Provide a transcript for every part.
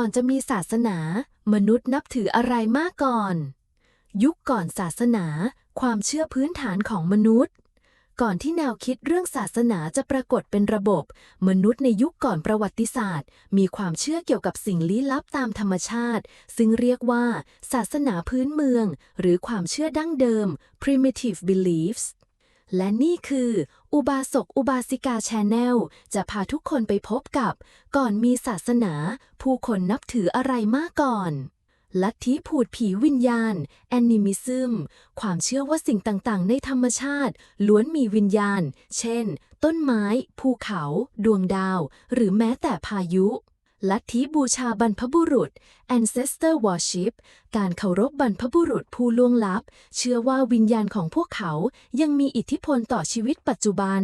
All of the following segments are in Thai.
ก่อนจะมีศาสนา มนุษย์นับถืออะไรมากก่อน ยุคก่อนศาสนา ความเชื่อพื้นฐานของมนุษย์ ก่อนที่แนวคิดเรื่องศาสนาจะปรากฏเป็นระบบ มนุษย์ในยุคก่อนประวัติศาสตร์ มีความเชื่อเกี่ยวกับสิ่งลี้ลับตามธรรมชาติ ซึ่งเรียกว่า ศาสนาพื้นเมือง หรือความเชื่อดั้งเดิม primitive beliefs และนี่คือ อุบาสกอุบาสิกาแชนแนลจะพาทุกคนไปพบกับ ก่อนมีศาสนา ผู้คนนับถืออะไรมากก่อน ลัทธิผูดผีวิญญาณ แอนิมิซึม ความเชื่อว่าสิ่งต่างๆ ในธรรมชาติ ล้วนมีวิญญาณ เช่น ต้นไม้ ภูเขา ดวงดาว หรือแม้แต่พายุ ลัทธิบูชาบรรพบุรุษ ancestor worship การเคารพบรรพบุรุษผู้ล่วงลับ เชื่อว่าวิญญาณของพวกเขายังมีอิทธิพลต่อชีวิตปัจจุบัน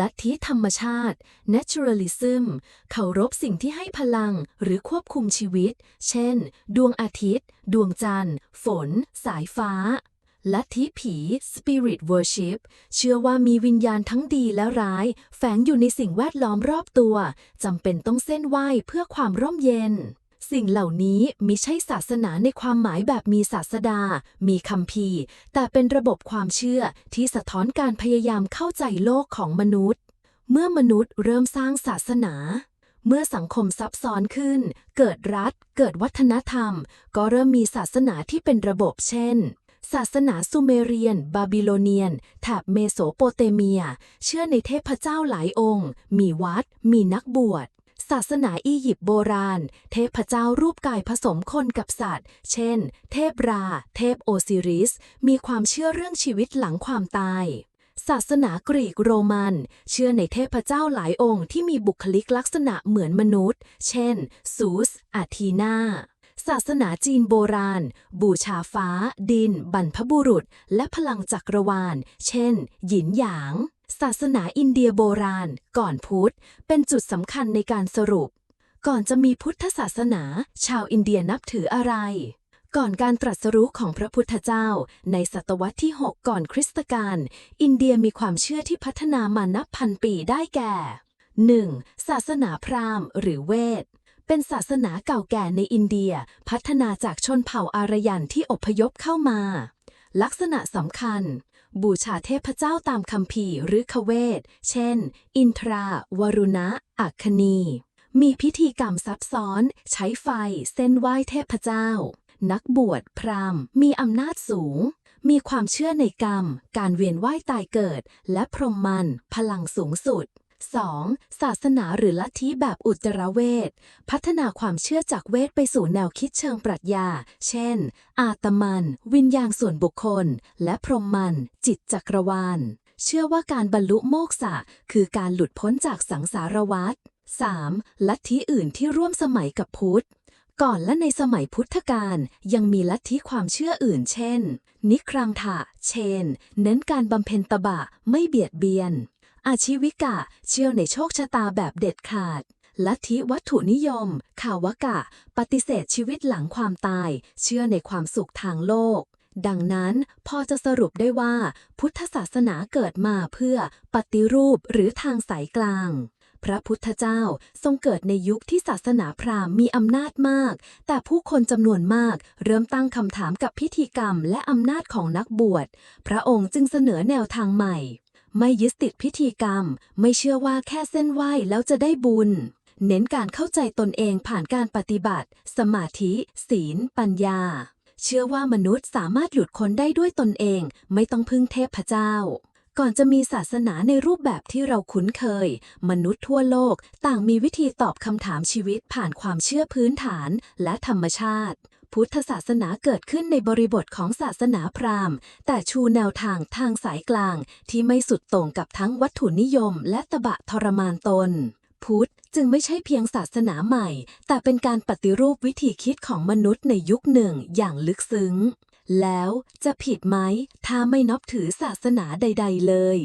ลัทธิธรรมชาติ naturalism เคารพสิ่งที่ให้พลังหรือควบคุมชีวิต เช่น ดวงอาทิตย์ ดวงจันทร์ ฝน สายฟ้า ลัทธิผี Spirit Worship เชื่อว่ามีวิญญาณทั้งดีและร้าย แฝงอยู่ในสิ่งแวดล้อมรอบตัวจำเป็นต้องเส้นไหว้เพื่อความร่มเย็น สิ่งเหล่านี้มิใช่ศาสนาในความหมายแบบมีศาสดา มีคัมภีแต่เป็นระบบความเชื่อที่สะท้อนการพยายามเข้าใจโลกของมนุษย์ เมื่อมนุษย์เริ่มสร้างศาสนาเมื่อสังคมซับซ้อนขึ้น เกิดรัฐ เกิดวัฒนธรรม ก็เริ่มมีศาสนาที่เป็นระบบเช่น ศาสนาซูเมเรียน บาบิโลเนียนแถบเมโสโปเตเมีย เชื่อในเทพเจ้าหลายองค์ มีวัด มีนักบวช ศาสนาอียิปต์โบราณ เทพเจ้ารูปกายผสมคนกับสัตว์ เช่น เทพรา เทพโอซิริส มีความเชื่อเรื่องชีวิตหลังความตายศาสนากรีกโรมัน เชื่อในเทพเจ้าหลายองค์ที่มีบุคลิกลักษณะเหมือนมนุษย์ เช่น ซูสอาทีนา ศาสนาจีนโบราณ บูชาฟ้า ดิน บรรพบุรุษ และพลังจักรวาล เช่น หยินหยาง ศาสนาอินเดียโบราณ ก่อนพุทธ เป็นจุดสำคัญในการสรุป ก่อนจะมีพุทธศาสนา ชาวอินเดียนับถืออะไร ก่อนการตรัสรู้ของพระพุทธเจ้า ในศตวรรษที่ 6 ก่อนคริสตกาล อินเดียมีความเชื่อที่พัฒนามานับพันปีได้แก่ 1. ศาสนาพราหมณ์ หรือเวท เป็นศาสนาเก่าแก่ในอินเดีย พัฒนาจากชนเผ่าอารยันที่อพยพเข้ามา ลักษณะสำคัญ บูชาเทพเจ้าตามคัมภีหรือคเวท เช่น อินทรา วรุณะ อัคคณีมีพิธีกรรมซับซ้อน ใช้ไฟ เส้นไหว้เทพเจ้า นักบวชพราหมณ์มีอำนาจสูง มีความเชื่อในกรรม การเวียนว่ายตายเกิด และพรหมมัน พลังสูงสุด 2. ศาสนาหรือลัทธิแบบอุตรเวท พัฒนาความเชื่อจากเวทไปสู่แนวคิดเชิงปรัชญา เช่น อาตมัน วิญญาณส่วนบุคคล และพรหมมัน จิตจักรวาล เชื่อว่าการบรรลุโมกษะ คือการหลุดพ้นจากสังสารวัฏ 3. ลัทธิอื่นที่ร่วมสมัยกับพุทธ ก่อนและในสมัยพุทธกาลยังมีลัทธิความเชื่ออื่น เช่น นิครังถะ เชน เน้นการบำเพ็ญตบะ ไม่เบียดเบียน อาชีวิกะ เชื่อในโชคชะตาแบบเด็ดขาด ลัทธิวัตถุนิยม ข่าวกะ ปฏิเสธชีวิตหลังความตาย เชื่อในความสุขทางโลก ดังนั้นพอจะสรุปได้ว่า พุทธศาสนาเกิดมาเพื่อปฏิรูปหรือทางสายกลางพระพุทธเจ้าทรงเกิดในยุคที่ศาสนาพราหมณ์มีอำนาจมาก แต่ผู้คนจำนวนมากเริ่มตั้งคำถามกับพิธีกรรมและอำนาจของนักบวช พระองค์จึงเสนอแนวทางใหม่ ไม่ยึดติดพิธีกรรม ไม่เชื่อว่าแค่เส้นไหว้แล้วจะได้บุญ เน้นการเข้าใจตนเองผ่านการปฏิบัติ สมาธิ ศีล ปัญญา เชื่อว่ามนุษย์สามารถหลุดพ้นได้ด้วยตนเอง ไม่ต้องพึ่งเทพเจ้า ก่อนจะมีศาสนาในรูปแบบที่เราคุ้นเคย มนุษย์ทั่วโลกต่างมีวิธีตอบคำถามชีวิตผ่านความเชื่อพื้นฐานและธรรมชาติ พุทธศาสนาเกิดขึ้นในบริบทของศาสนาพราหมณ์ แต่ชูแนวทางทางสายกลาง ที่ไม่สุดต่งกับทั้งวัตถุนิยม และตบะทรมานตน พุทธจึงไม่ใช่เพียงศาสนาใหม่ แต่เป็นการปฏิรูปวิธีคิดของมนุษย์ในยุคหนึ่งอย่างลึกซึ้ง แล้วจะผิดไหมถ้าไม่นับถือศาสนาใด ๆ เลย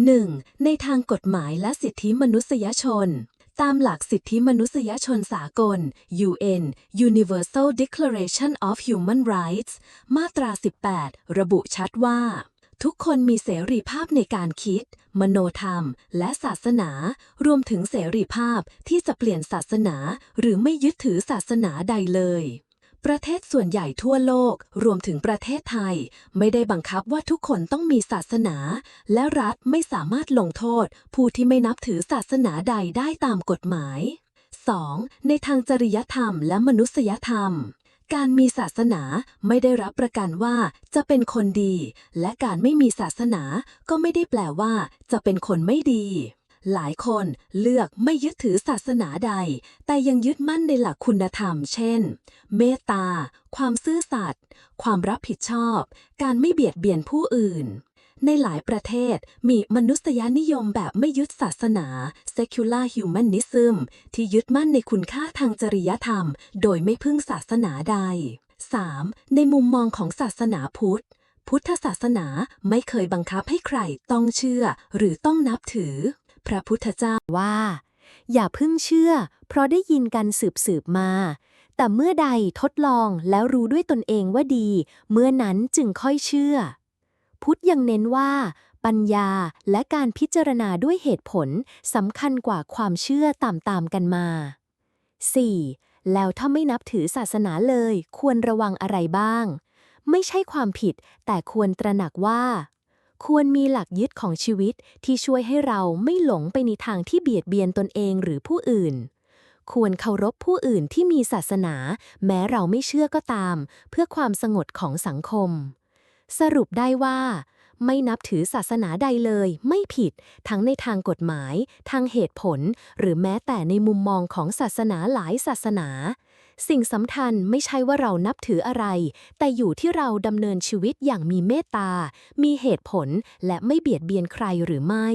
1. ในทางกฎหมายและสิทธิมนุษยชน ตามหลักสิทธิมนุษยชนสากล UN Universal Declaration of Human Rights มาตรา 18 ระบุชัดว่า ทุกคนมีเสรีภาพในการคิด มโนธรรม และศาสนา รวมถึงเสรีภาพที่จะเปลี่ยนศาสนา หรือไม่ยึดถือศาสนาใดเลย ประเทศส่วนใหญ่ทั่วโลก รวมถึงประเทศไทย ไม่ได้บังคับว่าทุกคนต้องมีศาสนา และรัฐไม่สามารถลงโทษ ผู้ที่ไม่นับถือศาสนาใดได้ตามกฎหมาย 2. ในทางจริยธรรมและมนุษยธรรม การมีศาสนาไม่ได้รับประกันว่าจะเป็นคนดี และการไม่มีศาสนาก็ไม่ได้แปลว่าจะเป็นคนไม่ดี หลายคนเลือกไม่ยึดถือศาสนาใด แต่ยังยึดมั่นในหลักคุณธรรม เช่น เมตตา ความซื่อสัตย์ ความรับผิดชอบ การไม่เบียดเบียนผู้อื่น ในหลายประเทศมีมนุษยนิยมแบบไม่ยึดศาสนา secular humanism ที่ยึดมั่นในคุณค่าทางจริยธรรม โดยไม่พึ่งศาสนาใด 3. ในมุมมองของศาสนาพุทธ พุทธศาสนาไม่เคยบังคับให้ใครต้องเชื่อหรือต้องนับถือ พระพุทธเจ้าว่า อย่าเพิ่งเชื่อ เพราะได้ยินกันสืบสืบมา แต่เมื่อใดทดลองแล้วรู้ด้วยตนเองว่าดี เมื่อนั้นจึงค่อยเชื่อ พุทธยังเน้นว่า ปัญญาและการพิจารณาด้วยเหตุผลสำคัญกว่าความเชื่อตามๆกันมา 4. แล้วถ้าไม่นับถือศาสนาเลย ควรระวังอะไรบ้าง ไม่ใช่ความผิด แต่ควรตระหนักว่า ควรมีหลักยึดของชีวิตที่ช่วยให้เราไม่หลงไปในทางที่เบียดเบียนตนเองหรือผู้อื่น ควรเคารพผู้อื่นที่มีศาสนา แม้เราไม่เชื่อก็ตาม เพื่อความสงบของสังคม สรุปได้ว่า ไม่นับถือศาสนาใดเลย ไม่ผิด ทั้งในทางกฎหมาย ทางเหตุผล หรือแม้แต่ในมุมมองของศาสนาหลายศาสนา สิ่งสำคัญไม่ใช่ว่าเรานับถืออะไร แต่อยู่ที่เราดำเนินชีวิตอย่างมีเมตตา มีเหตุผล และไม่เบียดเบียนใครหรือไม่